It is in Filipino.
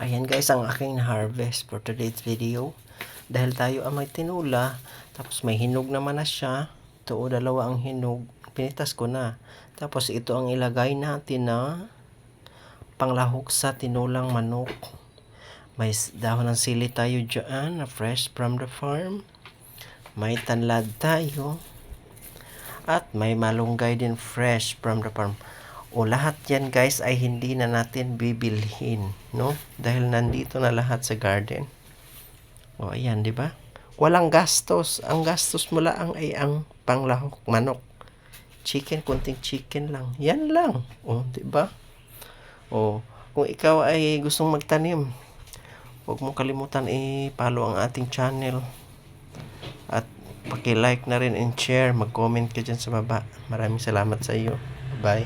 Ayan guys ang aking harvest for today's video. Dahil tayo ang may tinula, tapos may hinog naman na siya. Ito o dalawa ang hinog. Pinitas ko na. Tapos ito ang ilagay natin na panglahok sa tinulang manok. May dahon ng sili tayo dyan fresh from the farm. May tanlad tayo. At may malunggay din fresh from the farm. O lahat yan guys ay hindi na natin bibilhin, no? Dahil nandito na lahat sa garden. O ayan, di ba? Walang gastos. Ang gastos mo lang ay ang panglahok manok. Chicken, kunting chicken lang. Yan lang. O, di ba? O, kung ikaw ay gustong magtanim, huwag mo kalimutan i-follow ang ating channel. At paki-like na rin and share. Mag-comment ka dyan sa baba. Maraming salamat sa iyo.